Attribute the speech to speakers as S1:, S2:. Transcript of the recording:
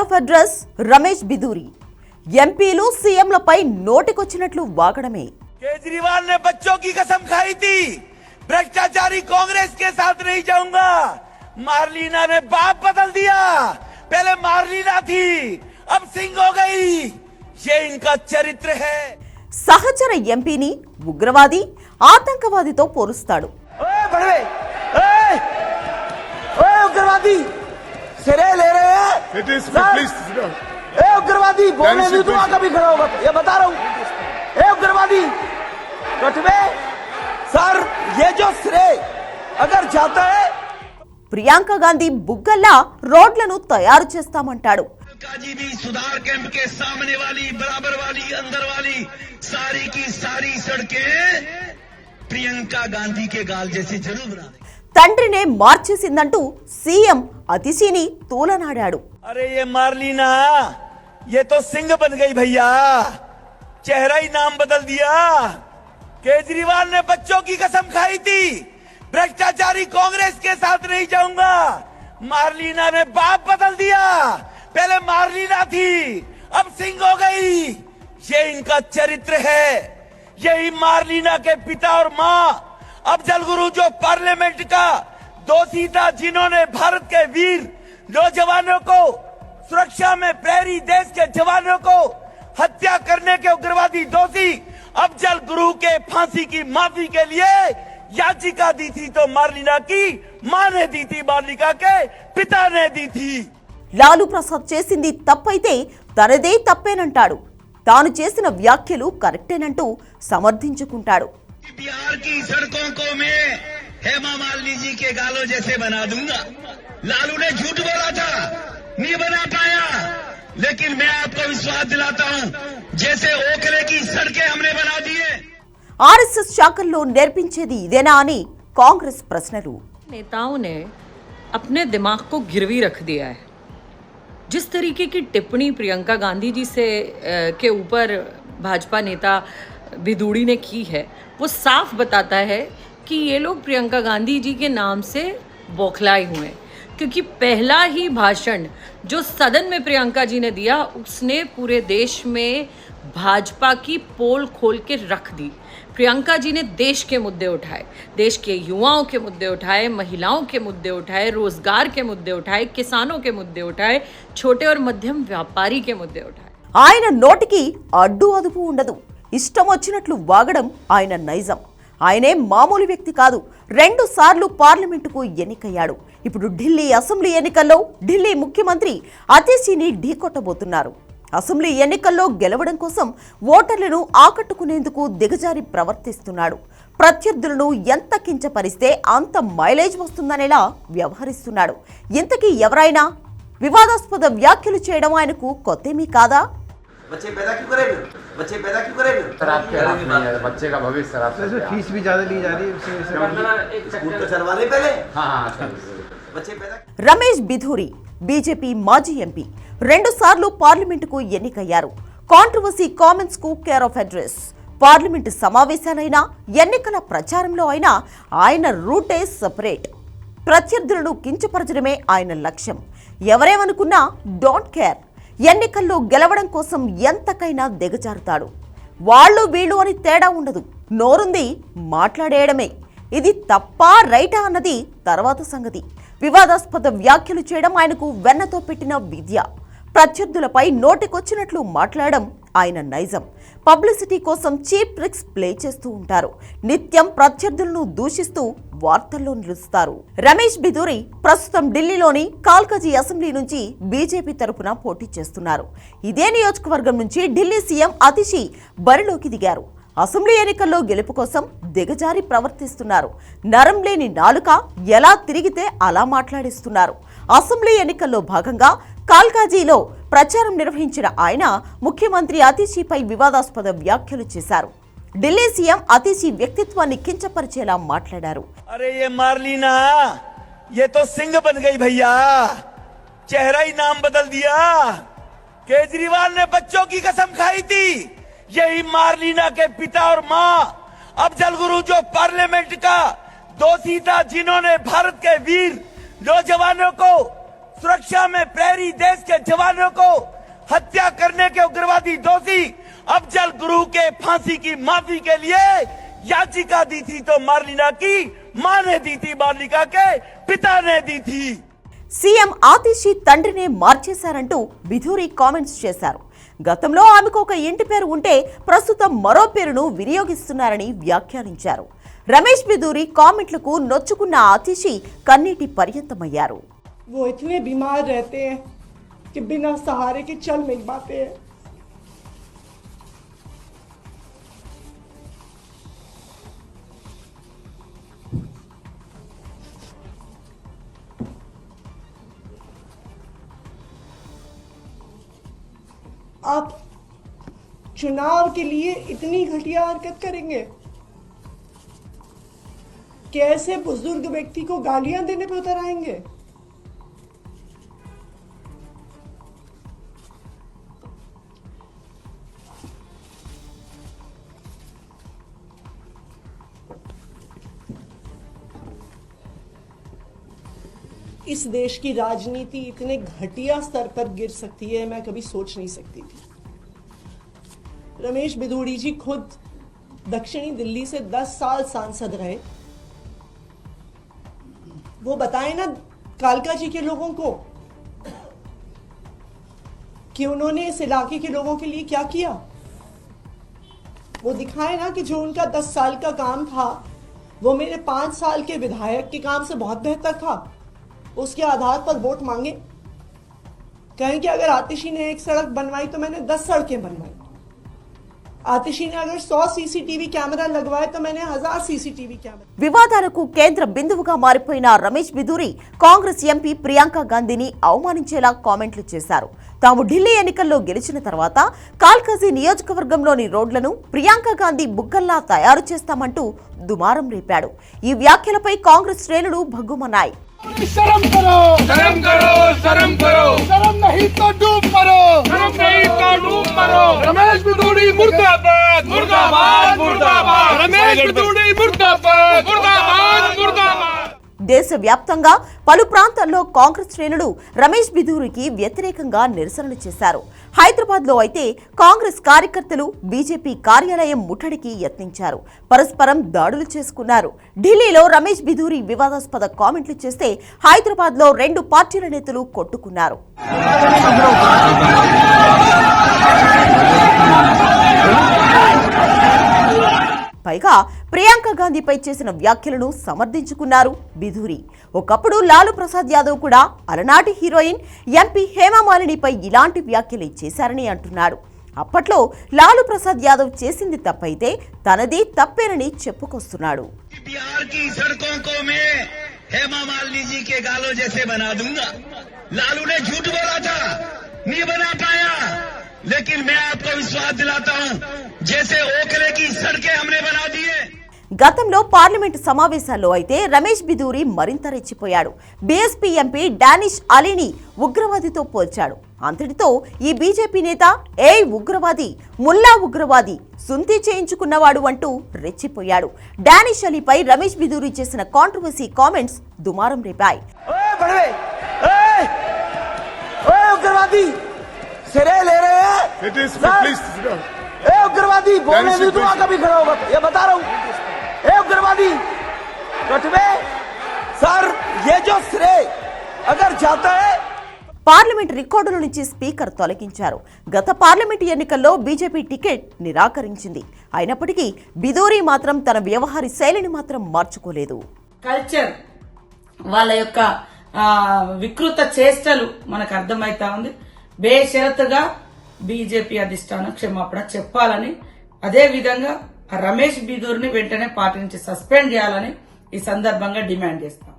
S1: కాంట్రవర్సీలకు care address Ramesh Bidhuri ఎంపీలు సీఎంలపై నోటికొచ్చినట్లు వాగడమే
S2: केजरीवाल ने बच्चों की कसम खाई थी भ्रष्टाचारी कांग्रेस के साथ नहीं जाऊंगा मारलीना ने बाप बदल दिया पहले मारलीना थी अब सिंह हो गई ये इनका चरित्र है
S1: సహచర ఎంపీని ఉగ్రవాది ఆతంకవాదితో పోలుస్తాడు
S2: ओए बड़वे ओए ओए उग्रवादी सिरे ले रहे हैं
S3: It is
S2: sir,
S3: please sit down.
S2: ए उग्रवादी बोलने
S3: Can
S2: भी
S3: you
S2: तो
S3: please-
S2: कभी खड़ा होगा ये बता रहा हूँ ए उग्रवादी कटवे सर ये जो श्रेय अगर जाता है
S1: ప్రియాంక గాంధీ బుగ్గల్లా రోడ్లను తయారు చేస్తామంటాడు
S4: काजी भी सुधार कैंप के सामने वाली बराबर वाली अंदर वाली सारी की सारी सड़कें प्रियंका गांधी के गाल जैसे जरूर बना देंगे
S1: తండ్రినే మార్చేసిందంటూ సీఎం అతిశీని తూలనాడాడు
S2: अरे ये मारलीना ये तो सिंह बन गई भैया चेहरा ही नाम बदल दिया केजरीवाल ने बच्चों की कसम खाई थी भ्रष्टाचारी कांग्रेस के साथ नहीं जाऊंगा मारलीना ने बाप बदल दिया पहले मारलीना थी अब सिंह हो गई ये इनका चरित्र है यही मारलीना के पिता और माँ अब जलगुरु जो पार्लियामेंट का दोषी था जिन्होंने भारत के वीर नौजवानों को सुरक्षा में प्रेरी देश के जवानों को हत्या करने के उग्रवादी दोषी अब जल गुरु के फांसी की माफी के लिए याचिका दी थी तो मारलीना की मां ने दी थी मारलिका के पिता ने दी थी
S1: లాలూ ప్రసాద్ చేసింది తప్పైతే తనదే తప్పేనంటాడు తాను చేసిన వ్యాఖ్యలు కరెక్టేనంటూ సమర్థించుకుంటాడు
S4: बिहार की सड़कों को मैं हेमा मालिनी जी के गालों जैसे बना दूंगा लालू ने झूठ बोला था नहीं बना पाया लेकिन मैं आपको विश्वास दिलाता हूं जैसे ओखले की सड़कें हमने बना दी है
S1: ఆర్ఎస్ఎస్ శాఖల్లో నేర్పించేది ఇదేనా అని కాంగ్రెస్ ప్రశ్నలు
S5: नेताओं ने अपने दिमाग को गिरवी रख दिया है जिस तरीके की टिप्पणी प्रियंका गांधी जी से अ, के ऊपर भाजपा नेता बिदूड़ी ने की है वो साफ बताता है कि ये लोग प्रियंका गांधी जी के नाम से बौखलाए हुए हैं क्योंकि पहला ही भाषण जो सदन में प्रियंका जी ने दिया उसने पूरे देश में भाजपा की पोल खोल के रख दी प्रियंका जी ने देश के मुद्दे उठाए देश के युवाओं के मुद्दे उठाए महिलाओं के मुद्दे उठाए रोजगार के मुद्दे उठाए किसानों के मुद्दे उठाए छोटे और मध्यम व्यापारी के मुद्दे उठाए
S1: ఆయన నోటికి అడ్డు అదుపు ఉండదు ఇష్టం వచ్చినట్లు వాగడం ఆయన నైజం. ఆయనే మామూలు వ్యక్తి కాదు. రెండు సార్లు పార్లమెంటుకు ఎన్నికయ్యాడు. ఇప్పుడు ఢిల్లీ అసెంబ్లీ ఎన్నికల్లో ఢిల్లీ ముఖ్యమంత్రి అతిశీని ఢీకొట్టబోతున్నారు. అసెంబ్లీ ఎన్నికల్లో గెలవడం కోసం ఓటర్లను ఆకట్టుకునేందుకు దిగజారి ప్రవర్తిస్తున్నాడు. ప్రత్యర్థులను ఎంత కించపరిస్తే అంత మైలేజ్ వస్తుందనేలా వ్యవహరిస్తున్నాడు. ఇంతకీ ఎవరైనా వివాదాస్పద వ్యాఖ్యలు చేయడం ఆయనకు కొత్తేమీ కాదా?
S6: बच्चे पैदा क्यों करे फिर बच्चे पैदा क्यों करे फिर
S7: सर आपके हाथ में है बच्चे का भविष्य सर आप
S8: इसमें फीस भी ज़्यादा ली जा रही है उसकी वजह से
S6: स्कूल तो चलवा ले पहले
S7: हाँ हाँ सर
S6: बच्चे पैदा
S1: రమేష్ బిధూరి బీజేపీ మాజీ ఎంపీ రెండుసార్లు పార్లమెంటుకు ఎన్నికయ్యారు కాంట్రవర్సీ కామెంట్స్ కు కేర్ ఆఫ్ అడ్రస్ పార్లమెంటు సమావేశాలైనా ఎన్నికల ప్రచారంలో అయినా ఆయన రూటే సపరేట్ ప్రత్యర్థులను కించపరచడమే ఆయన లక్ష్యం ఎవరేమనుకున్నా డోంట్ కేర్ ఎన్నికల్లో గెలవడం కోసం ఎంతకైనా దిగజారుతాడు. వాళ్ళు వీళ్ళు అని తేడా ఉండదు. నోరుంది మాట్లాడేయడమే. ఇది తప్పా రైటా అన్నది తర్వాత సంగతి. వివాదాస్పద వ్యాఖ్యలు చేయడం ఆయనకు వెన్నతో పెట్టిన విద్య. ప్రత్యర్థులపై నోటికొచ్చినట్లు మాట్లాడడం ఆయన నైజం. పబ్లిసిటీ కోసం చీప్ ట్రిక్స్ ప్లే చేస్తూ ఉంటారు. నిత్యం ప్రత్యర్థులను దూషిస్తూ వార్తల్లో నిలుస్తారు. రమేష్ బిదూరి ప్రస్తుతం ఢిల్లీలోని కాల్కజీ అసెంబ్లీ నుంచి బీజేపీ తరపున పోటీ చేస్తున్నారు. ఇదే నియోజకవర్గం నుంచి ఢిల్లీ సీఎం అతిషి బరిలోకి దిగారు. అసెంబ్లీ ఎన్నికల్లో గెలుపు కోసం దిగజారి ప్రవర్తిస్తున్నారు. నరం లేని నాలుక ఎలా తిరిగితే అలా మాట్లాడిస్తున్నారు. అసెంబ్లీ ఎన్నికల్లో భాగంగా కాల్కాజీలో ప్రచారం నిర్వహించిన ఆయన ముఖ్యమంత్రి అతిషిపై వివాదాస్పద వ్యాఖ్యలు చేశారు. ఢిల్లీ సీఎం అతిషి వ్యక్తిత్వాన్ని కించపరిచేలా మాట్లాడారు
S2: अरे ये मारलीना ये तो सिंह बन गई भैया चेहरा ही नाम बदल दिया केजरीवाल ने बच्चों की कसम खाई थी यही मारलीना के पिता और माँ अब जलगुरु जो पार्लियामेंट का दोषी था जिन्होंने भारत के वीर नौजवानों को सुरक्षा में प्रहरी देश के जवानों को हत्या करने के उग्रवादी दोषी अफजल गुरु के फांसी की माफी के लिए याचिका दी थी तो मार्लिना की मां ने दी थी मार्लिका के पिता ने दी थी
S1: సీఎం ఆతిషి తండ్రినే మార్చేశారంటూ బిధూరి కామెంట్స్ చేశారు గతంలో ఆమెకు ఒక ఇంటి పేరు ఉంటే ప్రస్తుతం మరో పేరును వినియోగిస్తున్నారని వ్యాఖ్యానించారు రమేష్ బిధూరి కామెంట్లకు నొచ్చుకున్న ఆతిషి కన్నీటి పర్యంతమయ్యారు
S3: वो इतने बीमार रहते हैं कि बिना सहारे के चल नहीं पाते हैं। आप चुनाव के लिए इतनी घटिया हरकत करेंगे कैसे बुज़ुर्ग व्यक्ति को गालियाँ देने पे उतर आएँगे। इस देश की राजनीति इतने घटिया स्तर पर गिर सकती है, मैं कभी सोच नहीं सकती थी। रमेश बिधूड़ी जी खुद दक्षिणी दिल्ली से 10 साल सांसद रहे। वो बताए ना कालका जी के लोगों को कि उन्होंने इस इलाके के लोगों के लिए क्या किया। वो दिखाए ना कि जो उनका 10 साल का काम था, वो मेरे पाँच साल के विधायक के काम से बहुत बेहतर था। उसके आधार पर वोट मांगे कहें कि अगर आतिशी ने एक सड़क बनवाई तो मैंने दस सड़कें बनवाई आतिशी ने अगर सौ सीसीटीवी कैमरा लगवाए तो मैंने हजार सीसीटीवी कैमरा
S1: వివాదాలకు కేంద్ర బిందువుగా మారిపోయిన రమేష్ బిధూరి కాంగ్రెస్ ఎంపీ ప్రియాంక గాంధీని అవమానించేలా కామెంట్లు చేశారు తాము ఢిల్లీ ఎన్నికల్లో గెలిచిన తర్వాత కాల్కజీ నియోజకవర్గంలోని రోడ్లను ప్రియాంక గాంధీ బుగ్గల్లా తయారు చేస్తామంటూ దుమారం రేపాడు ఈ వ్యాఖ్యలపై కాంగ్రెస్ శ్రేణులు భగ్గుమన్నాయి
S9: शर्म करो। शर्म करो शर्म करो। शर्म नहीं तो डूब मरो। शर्म नहीं तो डूब मरो। रमेश बिदूड़ी मुर्दाबाद। मुर्दाबाद मुर्दाबाद। रमेश बिदूड़ी मुर्दाबाद मुर्दाबाद। मुर्दाबाद।
S1: దేశవ్యాప్తంగా పలు ప్రాంతాల్లో కాంగ్రెస్ శ్రేణులు రమేష్ బిధూరికి వ్యతిరేకంగా నిరసనలు చేశారు. హైదరాబాద్లో అయితే కాంగ్రెస్ కార్యకర్తలు బీజేపీ కార్యాలయం ముట్టడికి యత్నించారు. పరస్పరం దాడులు చేసుకున్నారు. ఢిల్లీలో రమేష్ బిధూరి వివాదాస్పద కామెంట్లు చేస్తే హైదరాబాద్లో రెండు పార్టీల నేతలు కొట్టుకున్నారు. పైగా ప్రియాంక గాంధీపై చేసిన వ్యాఖ్యలను సమర్థించుకున్నారు బిధూరి ఒకప్పుడు లాలు ప్రసాద్ యాదవ్ కూడా అలనాటి హీరోయిన్ ఎంపీ హేమమాలినిపై ఇలాంటి వ్యాఖ్యలే చేశారని అంటున్నాడు అప్పట్లో లాలు ప్రసాద్ యాదవ్ చేసింది తప్పైతే తనది తప్పేనని చెప్పుకొస్తున్నాడు
S4: बिहार की सड़कों को मैं हेमा मालिनी जी के गालों जैसे बना दूंगा लालू ने झूठ बोला था नहीं बना पाया लेकिन मैं आपको विश्वास दिलाता हूं जैसे ओकरे की सड़कें हमने बना दी है
S1: గతంలో పార్లమెంటు సమావేశాల్లో అయితే రమేష్ బిధూరి మరింత రెచ్చిపోయాడు బీఎస్పీ ఎంపీ డానిష్ అలీని ఉగ్రవాదితో పోల్చాడు అంతటితో ఈ బీజేపీ నేత ఏ ఉగ్రవాది ముల్లా ఉగ్రవాది సుంతి చేయించుకున్నవాడు అంటూ రెచ్చిపోయాడు డానిష్ అలీపై రమేష్ బిధూరి చేసిన కాంట్రవర్సీ కామెంట్స్ దుమారం రేపాయి
S2: ओए बड़वे ओए ओए उग्रवादी सिरे ले रहे हैं सर, ए उग्रवादी बोलने नहीं दूंगा कभी खड़ा होगा ये बता रहा हूँ ए उग्रवादी कटवे सर ये जो श्रेय अगर जाता है
S1: పార్లమెంట్ రికార్డుల నుంచి స్పీకర్ తొలగించారు గత పార్లమెంటు ఎన్నికల్లో బీజేపీ టికెట్ నిరాకరించింది అయినప్పటికీ బిదూరి మాత్రం తన వ్యవహార శైలిని మాత్రం మార్చుకోలేదు
S10: కల్చర్ వాళ్ళ యొక్క ఆ, వికృత చేష్టలు మనకు అర్థమైతా ఉంది బేషరతుగా బీజేపీ అధిష్టానం క్షమాపణ చెప్పాలని అదే విధంగా ఆ రమేష్ బీదూర్ని వెంటనే పార్టీ నుంచి సస్పెండ్ చేయాలని ఈ సందర్భంగా డిమాండ్ చేస్తాం.